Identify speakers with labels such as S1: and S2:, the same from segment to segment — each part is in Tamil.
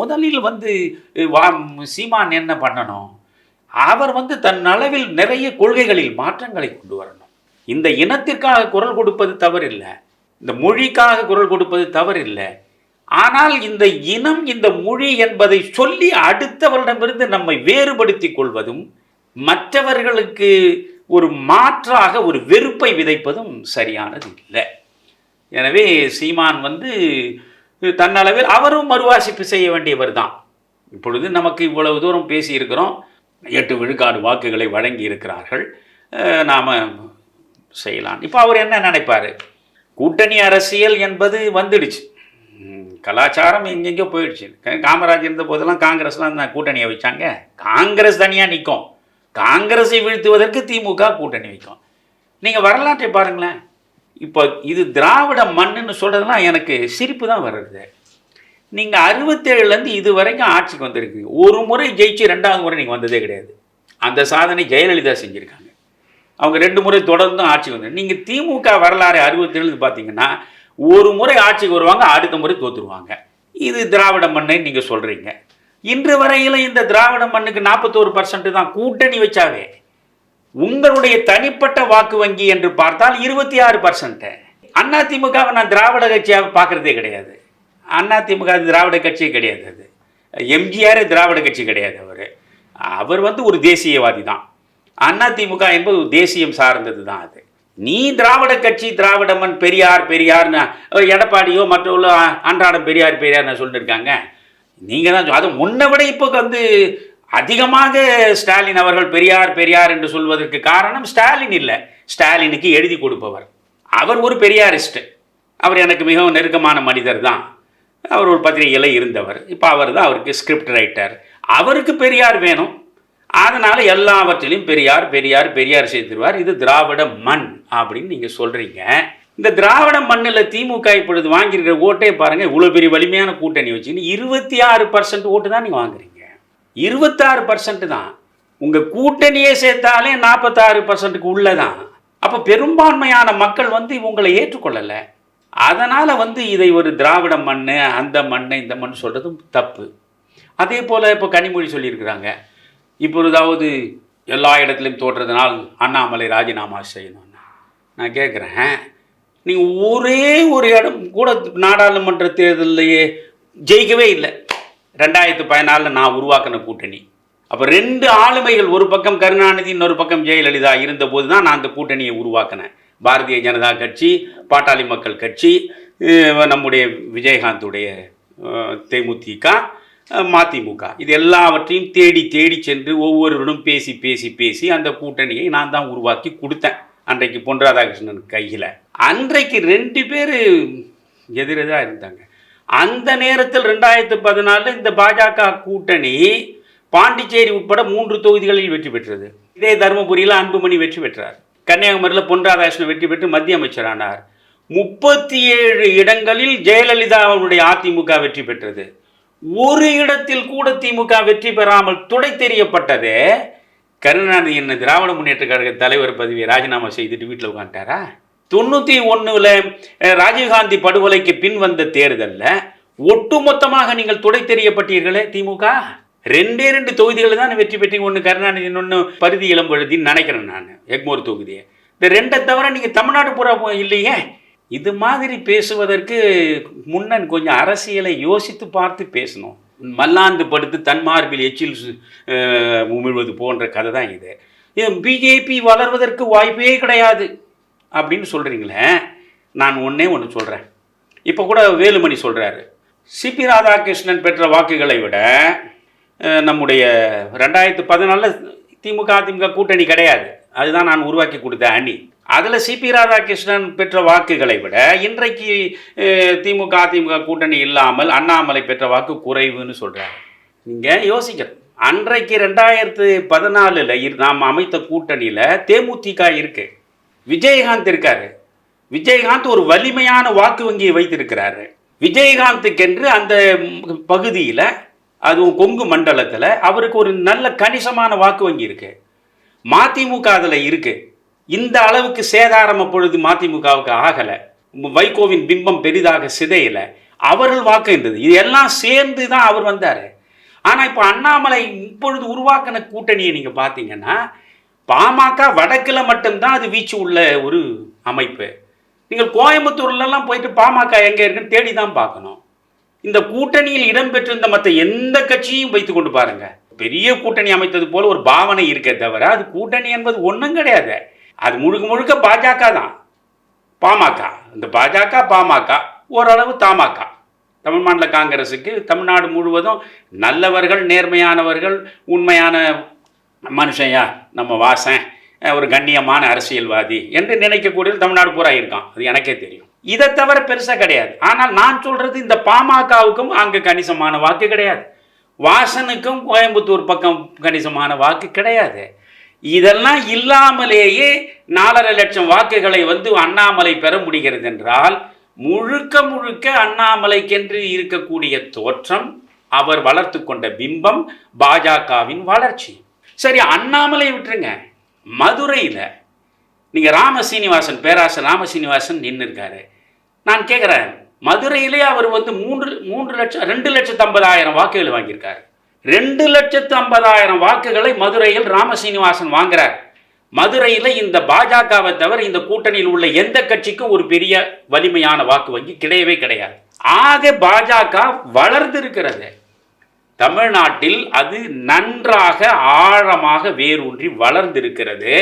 S1: முதலில் வந்து வா சீமான் என்ன பண்ணணும்? அவர் வந்து தன் அளவில் நிறைய கொள்கைகளில் மாற்றங்களை கொண்டு வரணும். இந்த இனத்திற்காக குரல் கொடுப்பது தவறில்லை. இந்த மொழிக்காக குரல் கொடுப்பது தவறில்லை. ஆனால் இந்த இனம் இந்த மொழி என்பதை சொல்லி அடுத்தவரிடமிருந்து நம்மை வேறுபடுத்தி கொள்வதும் மற்றவர்களுக்கு ஒரு மாற்றாக ஒரு வெறுப்பை விதைப்பதும் சரியானது இல்லை. எனவே சீமான் வந்து தன்னளவில் அவரும் மறுவாசிப்பு செய்ய வேண்டியவர் தான் இப்பொழுது நமக்கு இவ்வளவு தூரம் பேசியிருக்கிறோம். எட்டு விழுக்காடு வாக்குகளை வழங்கி இருக்கிறார்கள் நாம் செய்யலாம். இப்போ அவர் என்ன நினைப்பார்? கூட்டணி அரசியல் என்பது வந்துடுச்சு. கலாச்சாரம் எங்கெங்கேயோ போயிடுச்சு. காமராஜ் இருந்த போதெல்லாம் காங்கிரஸ்லாம் தான் கூட்டணியை வச்சாங்க? காங்கிரஸ் தனியாக நிற்கும் காங்கிரஸை வீழ்த்துவதற்கு திமுக கூட்டணி வைக்கும். நீங்கள் வரலாற்றை பாருங்களேன். இப்போ இது திராவிட மண்ணுன்னு சொல்கிறதுலாம் எனக்கு சிரிப்பு தான் வர்றது. நீங்கள் அறுபத்தேழுலேருந்து இது வரைக்கும் ஆட்சிக்கு வந்திருக்கு. ஒரு முறை ஜெயிச்சு ரெண்டாவது முறை நீங்கள் வந்ததே கிடையாது. அந்த சாதனை ஜெயலலிதா செஞ்சுருக்காங்க. அவங்க ரெண்டு முறை தொடர்ந்து ஆட்சிக்கு வந்து நீங்கள் திமுக வரலாறு அறுபத்தேழு பார்த்தீங்கன்னா ஒரு முறை ஆட்சிக்கு வருவாங்க அடுத்த முறை தோற்றுருவாங்க இது திராவிட மண்ணை நீங்கள் சொல்கிறீங்க இன்று வரையிலும் இந்த திராவிட மண்ணுக்கு நாற்பத்தோரு பர்சன்ட் தான் கூட்டணி வச்சாவே. உங்களுடைய தனிப்பட்ட வாக்கு வங்கி என்று பார்த்தால் இருபத்தி ஆறு பர்சன்ட் அண்ணா திமுகவை நான் திராவிட கட்சியாக பார்க்குறதே கிடையாது. அண்ணா திமுக திராவிட கட்சியே கிடையாது அது. எம்ஜிஆர் திராவிட கட்சி கிடையாது அவர். அவர் வந்து ஒரு தேசியவாதி தான். அண்ணா திமுக என்பது ஒரு தேசியம் சார்ந்தது தான் அது. நீ திராவிட கட்சி திராவிடமன் பெரியார் பெரியார்னு எடப்பாடியோ மற்றவங்களோ அன்றாடம் பெரியார் பெரியார்னு சொல்லிட்டு இருக்காங்க நீங்கள் தான் சொ- அது முன்னை விட இப்போ வந்து அதிகமாக ஸ்டாலின் அவர்கள் பெரியார் பெரியார் என்று சொல்வதற்கு காரணம் ஸ்டாலின் இல்லை. ஸ்டாலினுக்கு எழுதி கொடுப்பவர். அவர் ஒரு பெரியாரிஸ்ட். அவர் எனக்கு மிகவும் நெருக்கமான மனிதர் தான். அவர் ஒரு பத்திரிகையில் இருந்தவர். இப்போ அவர் தான் அவருக்கு ஸ்கிரிப்ட் ரைட்டர் அவருக்கு பெரியார் வேணும். அதனால் எல்லாவற்றிலும் பெரியார் பெரியார் பெரியார் சேர்த்துருவார். இது திராவிட மண் அப்படின்னு நீங்கள் சொல்கிறீங்க இந்த திராவிட மண்ணில் திமுக இப்பொழுது வாங்கியிருக்கிற ஓட்டே பாருங்கள் இவ்வளோ பெரிய வலிமையான கூட்டணி வச்சுன்னு இருபத்தி ஆறு பர்சன்ட் ஓட்டு தான் நீங்கள் வாங்குறீங்க. இருபத்தாறு பர்சன்ட் தான். உங்கள் கூட்டணியே சேர்த்தாலே நாற்பத்தாறு பர்சன்ட்டுக்கு உள்ளே தான். அப்போ பெரும்பான்மையான மக்கள் வந்து உங்களை ஏற்றுக்கொள்ளலை. அதனால் வந்து இதை ஒரு திராவிட மண் அந்த மண் இந்த மண் சொல்கிறதும் தப்பு. அதே போல் இப்போ கனிமொழி சொல்லியிருக்கிறாங்க. இப்பொழுதாவது எல்லா இடத்துலையும் தோற்றதுனால் அண்ணாமலை ராஜினாமா செய்யணும்னா. நான் கேட்குறேன் நீங்கள் ஒரே ஒரு இடம் கூட நாடாளுமன்ற தேர்தலையே ஜெயிக்கவே இல்லை. ரெண்டாயிரத்து பதினாலில் நான் உருவாக்கின கூட்டணி. அப்போ ரெண்டு ஆளுமைகள் ஒரு பக்கம் கருணாநிதி இன்னொரு பக்கம் ஜெயலலிதா இருந்தபோது தான் நான் அந்த கூட்டணியை உருவாக்கினேன். பாரதிய ஜனதா கட்சி பாட்டாளி மக்கள் கட்சி நம்முடைய விஜயகாந்துடைய தேமுதிக மதிமுக. இது எல்லாவற்றையும் தேடி தேடி சென்று ஒவ்வொருவரும் பேசி பேசி பேசி அந்த கூட்டணியை நான் தான் உருவாக்கி கொடுத்தேன். அன்றைக்கு பொன் ராதாகிருஷ்ணன் கையில். அன்றைக்கு ரெண்டு பேர் எதிரெதாக இருந்தாங்க. அந்த நேரத்தில் ரெண்டாயிரத்து பதினாலில் இந்த பாஜக கூட்டணி பாண்டிச்சேரி உட்பட மூன்று தொகுதிகளில் வெற்றி பெற்றது. இதே தருமபுரியில் அன்புமணி வெற்றி பெற்றார். கன்னியாகுமரியில் பொன் ராதாகிருஷ்ணன் வெற்றி பெற்று மத்திய அமைச்சரானார். முப்பத்தி ஏழு இடங்களில் ஜெயலலிதா அவருடைய அதிமுக வெற்றி பெற்றது. ஒரு இடத்தில் கூட திமுக வெற்றி பெறாமல் துடை தெரியப்பட்டதே கருணாநிதி என்ன திராவிட முன்னேற்ற கழக தலைவர் பதவியை ராஜினாமா செய்துட்டு வீட்டில் உட்காந்துட்டாரா தொண்ணூற்றி ஒன்றில் ராஜீவ்காந்தி படுகொலைக்கு பின் வந்த தேர்தலில் ஒட்டுமொத்தமாக நீங்கள் துடை தெரியப்பட்டீர்களே திமுக? ரெண்டே ரெண்டு தொகுதிகளில் தான் வெற்றி பெற்றீங்க. ஒன்று கருணாநிதி ஒன்று பருதி இளம்பழுதின்னு நினைக்கிறேன் நான் எக்மோர் தொகுதியை. இந்த ரெண்டை தவிர நீங்கள் தமிழ்நாடு பூரா இல்லையே? இது மாதிரி பேசுவதற்கு முன்னன் கொஞ்சம் அரசியலை யோசித்து பார்த்து பேசணும். மல்லாந்து படுத்து தன்மார்பில் எச்சில் சு- உமிழ்வது போன்ற கதை தான் இது. பிஜேபி வளர்வதற்கு வாய்ப்பே கிடையாது. அப்படின்னு சொல்கிறீங்களே நான் ஒன்றே ஒன்று சொல்கிறேன் இப்போ கூட வேலுமணி சொல்கிறாரு சிபி ராதாகிருஷ்ணன் பெற்ற வாக்குகளை விட நம்முடைய ரெண்டாயிரத்து பதினாலில் திமுக அதிமுக கூட்டணி கிடையாது. அதுதான் நான் உருவாக்கி கொடுத்த அணி. அதில் சிபி ராதாகிருஷ்ணன் பெற்ற வாக்குகளை விட இன்றைக்கு திமுக அதிமுக கூட்டணி இல்லாமல் அண்ணாமலை பெற்ற வாக்கு குறைவுன்னு சொல்கிறாரு நீங்கள் யோசிக்கணும். அன்றைக்கு ரெண்டாயிரத்து பதினாலில் நாம் அமைத்த கூட்டணியில் தேமுதிக இருக்குது விஜயகாந்த் இருக்காரு. விஜயகாந்த் ஒரு வலிமையான வாக்கு வங்கியை வைத்திருக்கிறாரு. விஜயகாந்துக்கென்று அந்த பகுதியில் அதுவும் கொங்கு மண்டலத்தில் அவருக்கு ஒரு நல்ல கணிசமான வாக்கு வங்கி இருக்கு. மதிமுக அதில் இருக்கு. இந்த அளவுக்கு சேதாரம் அப்பொழுது மதிமுகவுக்கு ஆகலை. வைகோவின் பிம்பம் பெரிதாக சிதையலை. அவர்கள் வாக்கு இருந்தது. இது எல்லாம் சேர்ந்து தான் அவர் வந்தார். ஆனால் இப்போ அண்ணாமலை இப்பொழுது உருவாக்கின கூட்டணியை நீங்கள் பார்த்தீங்கன்னா பாமக வடக்கில் மட்டும்தான் அது வீச்சு உள்ள ஒரு அமைப்பு. நீங்கள் கோயம்புத்தூர்லலாம் போயிட்டு பாமக எங்கே இருக்குன்னு தேடி தான் பார்க்கணும். இந்த கூட்டணியில் இடம்பெற்றிருந்த மற்ற எந்த கட்சியும் வைத்து கொண்டு பாருங்க. பெரிய கூட்டணி அமைத்தது போல ஒரு பாவனை இருக்கே தவிர அது கூட்டணி என்பது ஒன்றும் கிடையாது. அது முழுக்க முழுக்க பாஜக தான். பாமக. இந்த பாஜக பாமக ஓரளவு தமாக. தமிழ் மாநில காங்கிரஸுக்கு தமிழ்நாடு முழுவதும் நல்லவர்கள் நேர்மையானவர்கள் உண்மையான மனுஷன்யா நம்ம வாசன் ஒரு கண்ணியமான அரசியல்வாதி என்று நினைக்கக்கூடிய தமிழ்நாடு பூரா இருக்கான். அது எனக்கே தெரியும். இதை தவிர பெருசாக கிடையாது. ஆனால் நான் சொல்கிறது இந்த பாமகவுக்கும் அங்கே கணிசமான வாக்கு கிடையாது. வாசனுக்கும் கோயம்புத்தூர் பக்கம் கணிசமான வாக்கு கிடையாது. இதெல்லாம் இல்லாமலேயே நாலரை லட்சம் வாக்குகளை வந்து அண்ணாமலை பெற முடிகிறது என்றால் முழுக்க முழுக்க அண்ணாமலைக்கென்று இருக்கக்கூடிய தோற்றம் அவர் வளர்த்து கொண்ட பிம்பம் பாஜகவின் வளர்ச்சி. சரி அண்ணாமலை விட்டுருங்க. மதுரையில் நீங்கள் ராம சீனிவாசன் பேராசர் ராம சீனிவாசன் நின்று இருக்காரு நான் கேட்குறேன் மதுரையிலே அவர் வந்து மூன்று மூன்று லட்சம் ரெண்டு லட்சத்து ஐம்பதாயிரம் வாக்குகள் வாங்கியிருக்காரு. ரெண்டு லட்சத்து ஐம்பதாயிரம் வாக்குகளை மதுரையில் ராம சீனிவாசன் வாங்குறார். மதுரையில் இந்த பாஜகவை தவிர இந்த கூட்டணியில் உள்ள எந்த கட்சிக்கும் ஒரு பெரிய வலிமையான வாக்கு வங்கி கிடையவே கிடையாது. ஆக பாஜக வளர்ந்திருக்கிறது. தமிழ்நாட்டில் அது நன்றாக ஆழமாக வேரூன்றி வளர்ந்திருக்கிறது.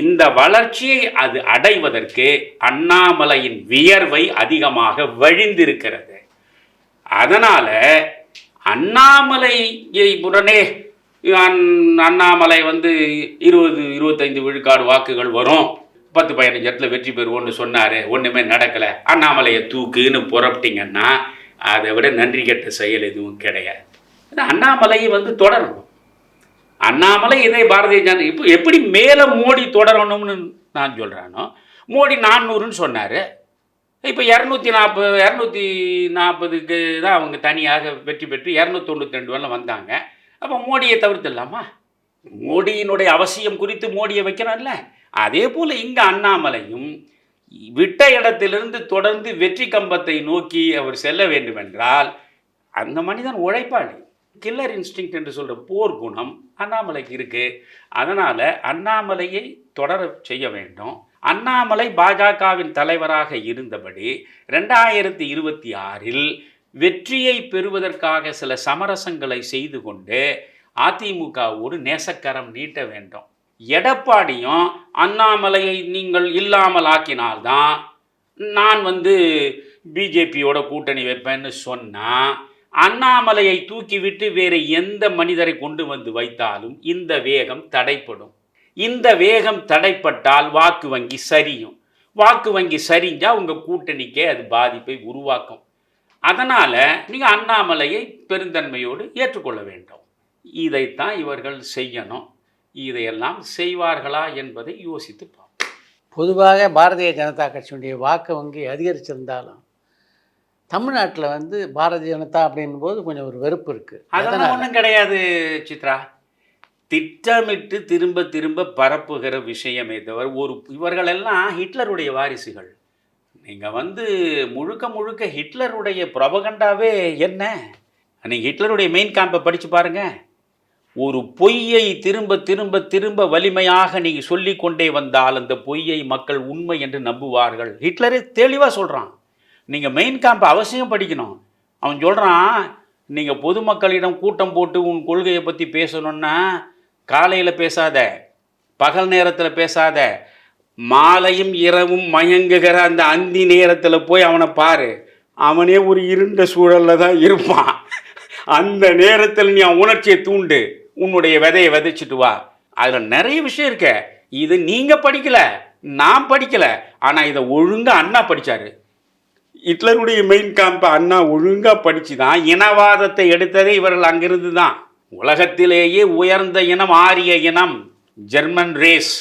S1: இந்த வளர்ச்சியை அது அடைவதற்கு அண்ணாமலையின் வியர்வை அதிகமாக வழிந்திருக்கிறது. அதனால் அண்ணாமலையை உடனே அண்ணாமலை வந்து இருபது இருபத்தைந்து விழுக்காடு வாக்குகள் வரும். பத்து பதினஞ்சு இடத்துல வெற்றி பெறுவோம்னு சொன்னார். ஒன்றுமே நடக்கலை. அண்ணாமலையை தூக்குன்னு புறப்பட்டிங்கன்னா அதை விட நன்றி கெட்ட செயல் எதுவும் கிடையாது. ஆனா அண்ணாமலையை வந்து தொடரணும். அண்ணாமலை இதே பாரதிய ஜனதா இப்போ எப்படி மேலே மோடி தொடரணும்னு நான் சொல்கிறானோ மோடி நானூறுன்னு சொன்னார். இப்போ இரநூத்தி நாற்பது இரநூத்தி நாற்பதுக்கு தான் அவங்க தனியாக வெற்றி பெற்று இரநூத்தி தொண்ணூற்றி ரெண்டு வரலாம் வந்தாங்க. அப்போ மோடியை தவிர்த்துடலாமா? மோடியினுடைய அவசியம் குறித்து மோடியை வைக்கிறான்ல அதே போல் இங்கே அண்ணாமலையும் விட்ட இடத்திலிருந்து தொடர்ந்து வெற்றி கம்பத்தை நோக்கி அவர் செல்ல வேண்டுமென்றால் அந்த மனிதன் உழைப்பாளி. கில்லர் இன்ஸ்டிங் என்று சொல்கிற போர் குணம் அண்ணாமலைக்கு இருக்குது அதனால் அண்ணாமலையை தொடர செய்ய வேண்டும். அண்ணாமலை பாஜகவின் தலைவராக இருந்தபடி ரெண்டாயிரத்தி இருபத்தி ஆறில் வெற்றியை பெறுவதற்காக சில சமரசங்களை செய்து கொண்டு அதிமுகவோடு நேசக்கரம் நீட்ட வேண்டும். எடப்பாடியும் அண்ணாமலையை நீங்கள் இல்லாமல் ஆக்கினால்தான் நான் வந்து பிஜேபியோட கூட்டணி வைப்பேன்னு சொன்னால் அண்ணாமலையை தூக்கிவிட்டு வேறு எந்த மனிதரை கொண்டு வந்து வைத்தாலும் இந்த வேகம் தடைப்படும். இந்த வேகம் தடைப்பட்டால் வாக்கு வங்கி சரியும். வாக்கு வங்கி சரிஞ்சால் உங்கள் கூட்டணிக்கே அது பாதிப்பை உருவாக்கும். அதனால் நீங்கள் அண்ணாமலையை பெருந்தன்மையோடு ஏற்றுக்கொள்ள வேண்டும். இதைத்தான் இவர்கள் செய்யணும். இதையெல்லாம் செய்வார்களா என்பதை யோசித்து பார்ப்போம்.
S2: பொதுவாக பாரதிய ஜனதா கட்சியினுடைய வாக்கு வங்கி அதிகரிச்சிருந்தாலும் தமிழ்நாட்டில் வந்து பாரதிய ஜனதா அப்படின்னும் போது கொஞ்சம் ஒரு வெறுப்பு இருக்குது
S1: அதெல்லாம் ஒன்றும் கிடையாது சித்ரா. திட்டமிட்டு திரும்ப திரும்ப பரப்புகிற விஷயமே தவிர ஒரு இவர்களெல்லாம் ஹிட்லருடைய வாரிசுகள். நீங்கள் வந்து முழுக்க முழுக்க ஹிட்லருடைய பிரபகண்டாவே என்ன? நீங்கள் ஹிட்லருடைய மெயின் கேம்பை படித்து பாருங்க. ஒரு பொய்யை திரும்ப திரும்ப திரும்ப வலிமையாக நீங்கள் சொல்லிக் கொண்டே வந்தால் அந்த பொய்யை மக்கள் உண்மை என்று நம்புவார்கள். ஹிட்லரே தெளிவாக சொல்கிறான் நீங்கள் மெயின் கேம்பை அவசியம் படிக்கணும். அவன் சொல்கிறான் நீங்கள் பொதுமக்களிடம் கூட்டம் போட்டு உன் கொள்கையை பற்றி பேசணுன்னா காலையில் பேசாத பகல் நேரத்தில் பேசாத மாலையும் இரவும் மயங்குகிற அந்த அந்தி நேரத்தில் போய் அவனை பாரு. அவனே ஒரு இருண்ட சூழலில் தான் இருப்பான். அந்த நேரத்தில் நீ அவன் உணர்ச்சியை தூண்டு உன்னுடைய விதையை விதைச்சிட்டு வா. அதில் நிறைய விஷயம் இருக்க. இது நீங்கள் படிக்கல நான் படிக்கல. ஆனால் இதை ஒழுங்காக அண்ணா படிச்சாரு. ஹிட்லருடைய மெயின் கேம்ப் அண்ணா ஒழுங்காக படித்து தான் இனவாதத்தை எடுத்ததே இவர்கள் அங்கிருந்து தான் உலகத்திலேயே உயர்ந்த இனம் ஆரிய இனம் ஜெர்மன் ரேஸ்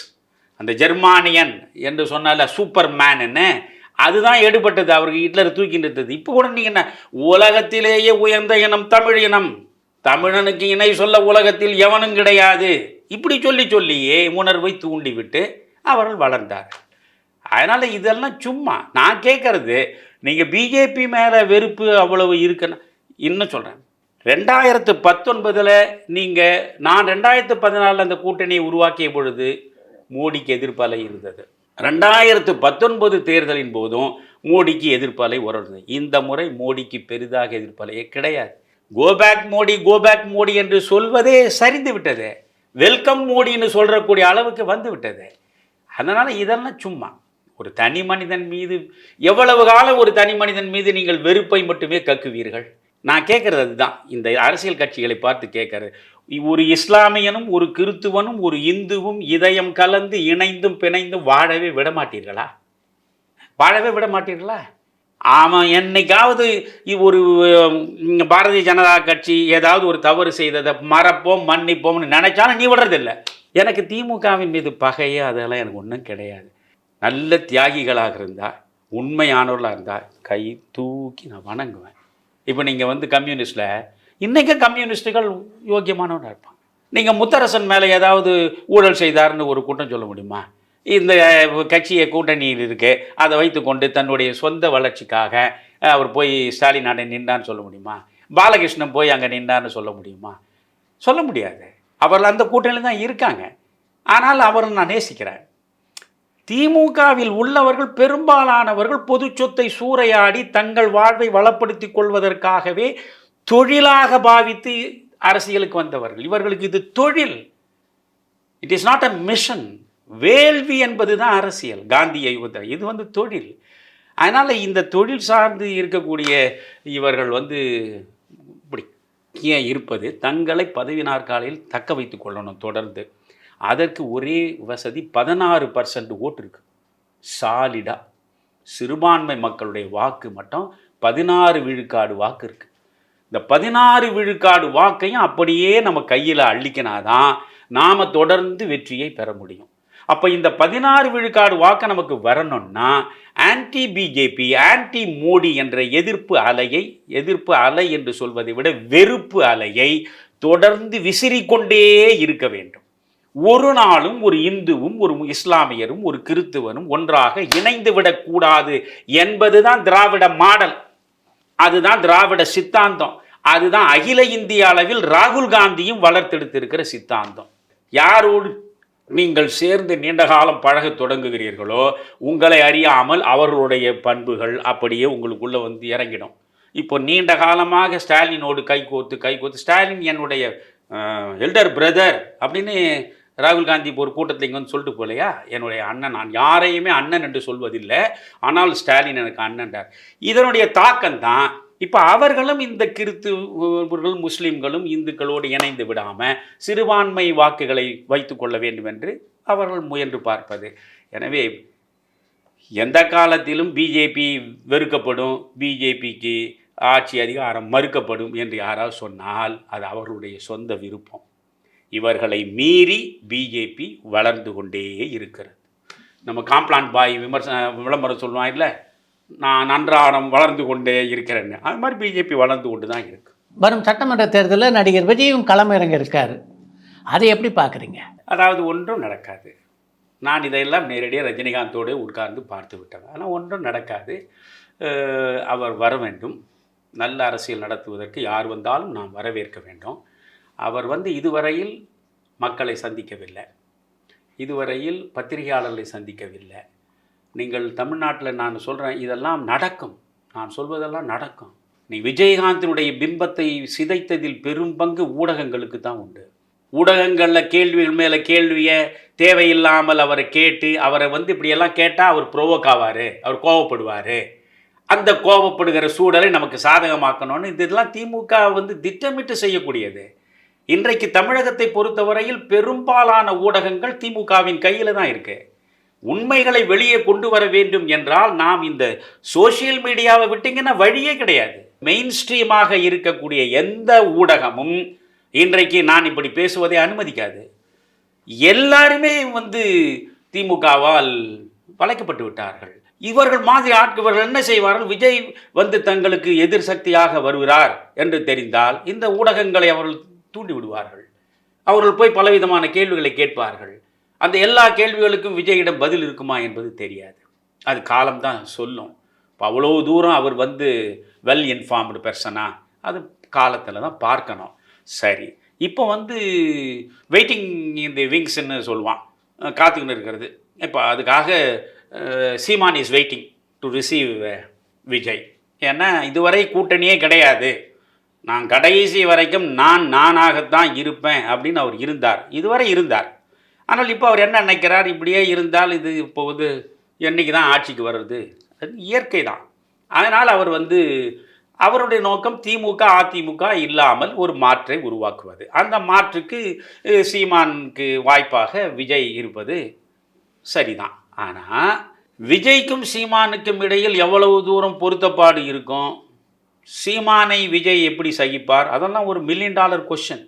S1: அந்த ஜெர்மானியன் என்று சொன்னால சூப்பர் மேன்னு அதுதான் எடுபட்டது அவருக்கு ஹிட்லர் தூக்கி நிறுத்தது. இப்போ கூட நீங்கள் என்ன உலகத்திலேயே உயர்ந்த இனம் தமிழ் இனம். தமிழனுக்கு இணை சொல்ல உலகத்தில் எவனும் கிடையாது. இப்படி சொல்லி சொல்லியே உணர்வை தூண்டிவிட்டு அவர்கள் வளர்ந்தார் அதனால் இதெல்லாம் சும்மா நான் கேட்குறது நீங்கள் பிஜேபி மேலே வெறுப்பு அவ்வளவு இருக்குன்னு இன்னும் சொல்கிறேன் ரெண்டாயிரத்து பத்தொன்பதில் நீங்கள் நான் ரெண்டாயிரத்து பதினாலில் அந்த கூட்டணியை உருவாக்கிய பொழுது மோடிக்கு எதிர்ப்பலை இருந்தது. ரெண்டாயிரத்து பத்தொன்பது தேர்தலின் போதும் மோடிக்கு எதிர்ப்பலை உறவுது இந்த முறை மோடிக்கு பெரிதாக எதிர்ப்பலையே கிடையாது. கோபேக் மோடி கோபேக் மோடி என்று சொல்வதே சரிந்து விட்டது. வெல்கம் மோடின்னு சொல்கிறக்கூடிய அளவுக்கு வந்து விட்டது. அதனால் இதெல்லாம் சும்மா. ஒரு தனி மனிதன் மீது எவ்வளவு காலம் ஒரு தனி மனிதன் மீது நீங்கள் வெறுப்பை மட்டுமே கக்குவீர்கள்? நான் கேட்குறது அதுதான். இந்த அரசியல் கட்சிகளை பார்த்து கேட்கறது ஒரு இஸ்லாமியனும் ஒரு கிறித்துவனும் ஒரு இந்துவும் இதயம் கலந்து இணைந்தும் பிணைந்தும் வாழவே விட மாட்டீர்களா வாழவே விட மாட்டீர்களா ஆமாம் என்னைக்காவது ஒரு பாரதிய ஜனதா கட்சி ஏதாவது ஒரு தவறு செய்ததை மறப்போம் மன்னிப்போம்னு நினைச்சாலும் நீ விடுறதில்ல. எனக்கு திமுகவின் மீது பகையே அதெல்லாம் எனக்கு ஒன்றும் கிடையாது. நல்ல தியாகிகளாக இருந்தால் உண்மையானவர்களாக இருந்தால் கை தூக்கி நான் வணங்குவேன். இப்போ நீங்கள் வந்து கம்யூனிஸ்டில் இன்றைக்கும் கம்யூனிஸ்ட்டுகள் யோக்கியமானவனாக இருப்பாங்க. நீங்கள் முத்தரசன் மேலே ஏதாவது ஊழல் செய்தார்னு ஒரு கூட்டம் சொல்ல முடியுமா? இந்த கட்சியை கூட்டணியில் இருக்கு அதை வைத்துக்கொண்டு தன்னுடைய சொந்த வளர்ச்சிக்காக அவர் போய் ஸ்டாலின் அடை நின்றான்னு சொல்ல முடியுமா? பாலகிருஷ்ணன் போய் அங்கே நின்றான்னு சொல்ல முடியுமா? சொல்ல முடியாது. அவர் அந்த கூட்டணியில் தான் இருக்காங்க. ஆனால் அவர் நான் நேசிக்கிறேன். திமுகவில் உள்ளவர்கள் பெரும்பாலானவர்கள் பொது சொத்தை சூறையாடி தங்கள் வாழ்வை வளப்படுத்தி கொள்வதற்காகவே தொழிலாக பாவித்து அரசியலுக்கு வந்தவர்கள். இவர்களுக்கு இது தொழில். It is not a mission வேள்வி என்பது தான் அரசியல். காந்தியை யுகத்தில் இது வந்து தொழில். அதனால் இந்த தொழில் சார்ந்து இருக்கக்கூடிய இவர்கள் வந்து இப்படி ஏன் இருப்பது? தங்களை பதவி நாற்காலியில் தக்க வைத்து கொள்ளணும் தொடர்ந்து. அதற்கு ஒரே வசதி பதினாறு பர்சன்ட் ஓட்டு இருக்குது சாலிடா சிறுபான்மை மக்களுடைய வாக்கு மட்டும் பதினாறு விழுக்காடு வாக்கு இருக்குது இந்த பதினாறு விழுக்காடு வாக்கையும் அப்படியே நம்ம கையில் அள்ளிக்கினாதான் நாம் தொடர்ந்து வெற்றியை பெற முடியும். அப்போ இந்த பதினாறு விழுக்காடு வாக்கு நமக்கு வரணும்னா ஆன்டி பிஜேபி ஆன்டி மோடி என்ற எதிர்ப்பு அலையை எதிர்ப்பு அலை என்று சொல்வதை விட வெறுப்பு அலையை தொடர்ந்து விசிறிக்கொண்டே இருக்க வேண்டும். ஒரு நாளும் ஒரு இந்துவும் ஒரு இஸ்லாமியரும் ஒரு கிறித்துவனும் ஒன்றாக இணைந்து விடக்கூடாது என்பதுதான் திராவிட மாடல். அதுதான் திராவிட சித்தாந்தம். அதுதான் அகில இந்திய அளவில் ராகுல் காந்தியும் வளர்த்தெடுத்திருக்கிற சித்தாந்தம். யாரோடு நீங்கள் சேர்ந்து நீண்ட காலம் பழகத் தொடங்குகிறீர்களோ உங்களை அறியாமல் அவர்களுடைய பண்புகள் அப்படியே உங்களுக்குள்ள வந்து இறங்கிடும். இப்போ நீண்ட காலமாக ஸ்டாலினோடு கைகோத்து கைகோத்து ஸ்டாலின் என்னுடைய எல்டர் பிரதர் அப்படின்னு ராகுல் காந்தி இப்போ ஒரு கூட்டத்தில் இங்கே வந்து சொல்லிட்டு போலையா என்னுடைய அண்ணன் நான் யாரையுமே அண்ணன் என்று சொல்வதில்லை. ஆனால் ஸ்டாலின் எனக்கு அண்ணன்றார் இதனுடைய தாக்கம் தான் இப்போ அவர்களும் இந்த கிறித்துவர்கள் முஸ்லீம்களும் இந்துக்களோடு இணைந்து விடாமல் சிறுபான்மை வாக்குகளை வைத்து கொள்ள வேண்டும் என்று அவர்கள் முயன்று பார்ப்பது. எனவே எந்த காலத்திலும் பிஜேபி வெறுக்கப்படும் பிஜேபிக்கு ஆட்சி அதிகாரம் மறுக்கப்படும் என்று யாராவது சொன்னால் அது அவர்களுடைய சொந்த விருப்பம். இவர்களை மீறி பிஜேபி வளர்ந்து கொண்டே இருக்கிறது. நம்ம காம்ப்ளான் பாய் விமர்சன விளம்பரம் சொல்லுவான் இல்லை? நான் நன்றாடம் வளர்ந்து கொண்டே இருக்கிறேன்னு. அது மாதிரி பிஜேபி வளர்ந்து கொண்டு தான் இருக்கு.
S2: வரும் சட்டமன்ற தேர்தலில் நடிகர் விஜயும் களமிறங்க இருக்காரு. அதை எப்படி பார்க்குறீங்க?
S1: அதாவது ஒன்றும் நடக்காது. நான் இதையெல்லாம் நேரடியாக ரஜினிகாந்தோடு உட்கார்ந்து பார்த்து விட்டேன். ஆனால் ஒன்றும் நடக்காது. அவர் வர வேண்டும். நல்ல அரசியல் நடத்துவதற்கு யார் வந்தாலும் நாம் வரவேற்க வேண்டும். அவர் வந்து இதுவரையில் மக்களை சந்திக்கவில்லை. இதுவரையில் பத்திரிகையாளர்களை சந்திக்கவில்லை. நீங்கள் தமிழ்நாட்டில் நான் சொல்கிறேன் இதெல்லாம் நடக்கும். நான் சொல்வதெல்லாம் நடக்கும். நீ விஜயகாந்தினுடைய பிம்பத்தை சிதைத்ததில் பெரும் பங்கு ஊடகங்களுக்கு தான் உண்டு. ஊடகங்களில் கேள்விகள் மேலே கேள்வியை தேவையில்லாமல் அவரை கேட்டு அவரை வந்து இப்படியெல்லாம் கேட்டால் அவர் ப்ரோவோக் ஆவார் அவர் கோவப்படுவார். அந்த கோபப்படுகிற சூழலை நமக்கு சாதகமாக்கணும்னு இதெல்லாம் திமுக வந்து திட்டமிட்டு செய்யக்கூடியது. இன்றைக்கு தமிழகத்தை பொறுத்தவரையில் பெரும்பாலான ஊடகங்கள் திமுகவின் கையில் தான் இருக்கு. உண்மைகளை வெளியே கொண்டு வர வேண்டும் என்றால் நாம் இந்த சோஷியல் மீடியாவை விட்டீங்கன்னா வழியே கிடையாது. மெயின் ஸ்ட்ரீமாக இருக்கக்கூடிய எந்த ஊடகமும் இன்றைக்கு நான் இப்படி பேசுவதை அனுமதிக்காது. எல்லாருமே வந்து திமுகவால் வளைக்கப்பட்டு விட்டார்கள். இவர்கள் மாதிரி ஆட்கவர்கள் என்ன செய்வார்கள்? விஜய் வந்து தங்களுக்கு எதிர் சக்தியாக வருகிறார் என்று தெரிந்தால் இந்த ஊடகங்களை அவர்கள் தூண்டி விடுவார்கள் அவர்கள் போய் பலவிதமான கேள்விகளை கேட்பார்கள். அந்த எல்லா கேள்விகளுக்கும் விஜயிடம் பதில் இருக்குமா என்பது தெரியாது. அது காலம்தான் சொல்லும். இப்போ அவ்வளோ தூரம் அவர் வந்து வெல் இன்ஃபார்ம்டு பெர்சனா அது காலத்தில் தான் பார்க்கணும். சரி. இப்போ வந்து வெயிட்டிங் இந்த விங்ஸ்ன்னு சொல்லுவான். காத்துக்கின்னு இருக்கிறது. இப்போ அதுக்காக Seeman is waiting to receive Vijay. ஏன்னா இதுவரை கூட்டணியே கிடையாது. நான் கடைசி வரைக்கும் நான் நானாகத்தான் இருப்பேன் அப்படின்னு அவர் இருந்தார். இதுவரை இருந்தார். ஆனால் இப்போ அவர் என்ன நினைக்கிறார்? இப்படியே இருந்தால் இது இப்போ வந்து என்றைக்கு தான் ஆட்சிக்கு வர்றது? அது இயற்கை தான். அதனால் அவர் வந்து அவருடைய நோக்கம் திமுக அதிமுக இல்லாமல் ஒரு மாற்றை உருவாக்குவது. அந்த மாற்றுக்கு சீமானுக்கு வாய்ப்பாக விஜய் இருப்பது சரிதான். ஆனால் விஜய்க்கும் சீமானுக்கும் இடையில் எவ்வளவு தூரம் பொருத்தப்பாடு இருக்கும்? சீமானை விஜய் எப்படி சகிப்பார்? அதெல்லாம் ஒரு மில்லியன் டாலர் கொஷின்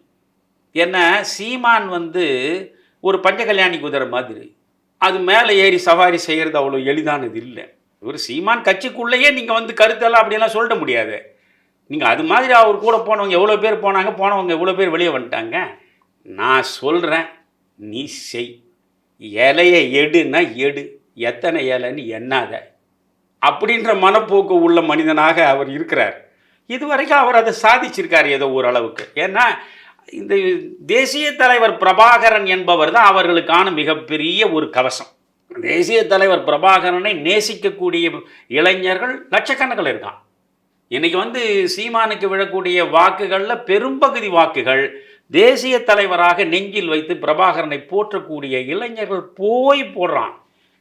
S1: ஏன்னா சீமான் வந்து ஒரு பஞ்சகல்யாணி குதிரை மாதிரி. அது மேலே ஏறி சவாரி செய்கிறது அவ்வளோ எளிதானது இல்லை. ஒரு சீமான் கட்சிக்குள்ளேயே நீங்கள் வந்து கருத்தெல்லாம் அப்படியெல்லாம் சொல்லிட முடியாது. நீங்கள் அது மாதிரி அவர் கூட போனவங்க எவ்வளோ பேர் போனாங்க? போனவங்க எவ்வளோ பேர் வெளியே வந்துட்டாங்க? நான் சொல்கிறேன் நீ செய். இலையை எடுன்னா எடு. எத்தனை இலைன்னு எண்ணாத. அப்படின்ற மனப்போக்கு உள்ள மனிதனாக அவர் இருக்கிறார். இதுவரைக்கும் அவர் அதை சாதிச்சிருக்கார் ஏதோ ஓரளவுக்கு. ஏன்னா இந்த தேசிய தலைவர் பிரபாகரன் என்பவர் தான் அவர்களுக்கான மிகப்பெரிய ஒரு கவசம். தேசிய தலைவர் பிரபாகரனை நேசிக்கக்கூடிய இளைஞர்கள் லட்சக்கணக்கில் இருக்கான். இன்னைக்கு வந்து சீமானுக்கு விழக்கூடிய வாக்குகளில் பெரும்பகுதி வாக்குகள் தேசிய தலைவராக நெஞ்சில் வைத்து பிரபாகரனை போற்றக்கூடிய இளைஞர்கள் போய் போடுறான்.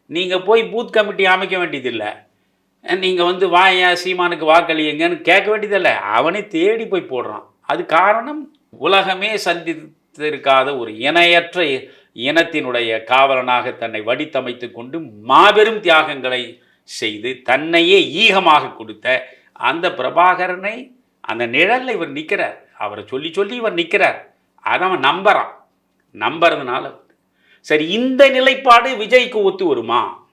S1: நீங்கள் போய் பூத் கமிட்டி அமைக்க வேண்டியதில்லை. நீங்கள் வந்து வாயா சீமானுக்கு வாக்களியுங்கன்னு கேட்க வேண்டியதில்லை. அவனே தேடி போய் போடுறான். அது காரணம் உலகமே சந்தித்திருக்காத ஒரு இணையற்ற இனத்தினுடைய காவலனாக தன்னை வடித்தமைத்து கொண்டு மாபெரும் தியாகங்களை செய்து தன்னையே ஈகமாக கொடுத்த அந்த பிரபாகரனை அந்த நிழலில் இவர் நிற்கிறார் அவரை சொல்லி சொல்லி இவர் நிற்கிறார் அதை அவன் நம்புறான். நம்புறதுனால. சரி இந்த நிலைப்பாடு விஜய்க்கு ஒத்து வருமா?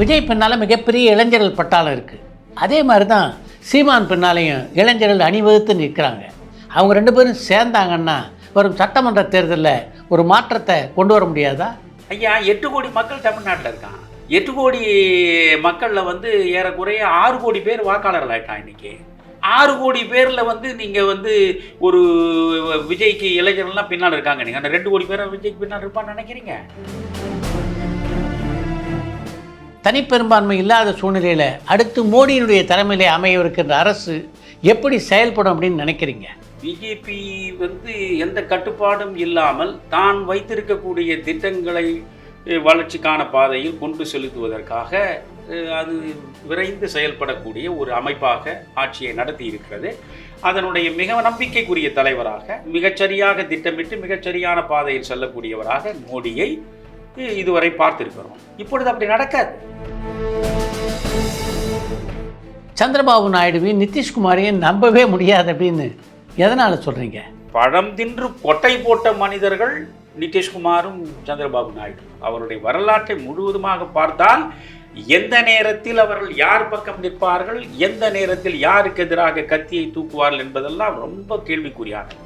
S2: விஜய் பின்னால் மிகப்பெரிய இளைஞர்கள் பட்டாளம் இருக்குது அதே மாதிரி தான் சீமான் பின்னாலையும் இளைஞர்கள் அணிவகுத்து நிற்கிறாங்க. அவங்க ரெண்டு பேரும் சேர்ந்தாங்கன்னா வரும் சட்டமன்ற தேர்தலில் ஒரு மாற்றத்தை கொண்டு வர முடியாதா?
S1: ஐயா எட்டு கோடி மக்கள் தமிழ்நாட்டில் இருக்கான் எட்டு கோடி மக்களில் வந்து ஏறக்குறைய ஆறு கோடி பேர் வாக்காளர்கள் ஆகிட்டான் இன்றைக்கி ஆறு கோடி பேரில் வந்து நீங்கள் வந்து ஒரு விஜய்க்கு இளைஞர்கள்லாம் பின்னால் இருக்காங்க. நீங்கள் அந்த ரெண்டு கோடி பேர் விஜய்க்கு பின்னால் இருப்பான்னு நினைக்கிறீங்க?
S2: தனிப்பெரும்பான்மை இல்லாத சூழ்நிலையில் அடுத்து மோடியினுடைய தலைமையிலே அமையவிருக்கின்ற அரசு எப்படி செயல்படும் அப்படின்னு நினைக்கிறீங்க?
S1: பிஜேபி வந்து எந்த கட்டுப்பாடும் இல்லாமல் தான் வைத்திருக்கக்கூடிய திட்டங்களை வளர்ச்சிக்கான பாதையில் கொண்டு செலுத்துவதற்காக அது விரைந்து செயல்படக்கூடிய ஒரு அமைப்பாக ஆட்சியை நடத்தி இருக்கிறது அதனுடைய மிக நம்பிக்கைக்குரிய தலைவராக மிகச்சரியாக திட்டமிட்டு மிகச்சரியான பாதையில் செல்லக்கூடியவராக மோடியை இதுவரை பார்த்திருக்கிறோம். இப்பொழுது அப்படி நடக்காது.
S2: சந்திரபாபு நாயுடுவையும் நிதிஷ்குமாரையும் நம்பவே முடியாது அப்படின்னு எதனால் சொல்கிறீங்க
S1: பழம் தின்று கொட்டை போட்ட மனிதர்கள் நிதிஷ்குமாரும் சந்திரபாபு நாயுடு அவருடைய வரலாற்றை முழுவதுமாக பார்த்தால் எந்த நேரத்தில் அவர்கள் யார் பக்கம் நிற்பார்கள் எந்த நேரத்தில் யாருக்கு எதிராக கத்தியை தூக்குவார்கள் என்பதெல்லாம் ரொம்ப கேள்விக்குறியானது.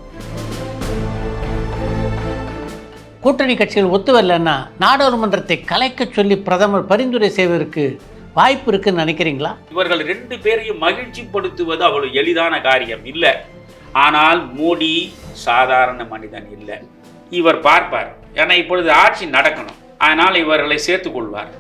S2: கூட்டணி கட்சிகள் ஒத்து வரலன்னா நாடாளுமன்றத்தை கலைக்கச் சொல்லி பிரதமர் பரிந்துரை செய்வதற்கு வாய்ப்பு இருக்குன்னு நினைக்கிறீங்களா?
S1: இவர்கள் ரெண்டு பேரையும் மகிழ்ச்சிப்படுத்துவது அவ்வளவு எளிதான காரியம் இல்லை. ஆனால் மோடி சாதாரண மனிதன் இல்லை. இவர் பார்ப்பார். ஏன்னா இப்பொழுது ஆட்சி நடக்கணும். அதனால் இவர்களை சேர்த்துக் கொள்வார்.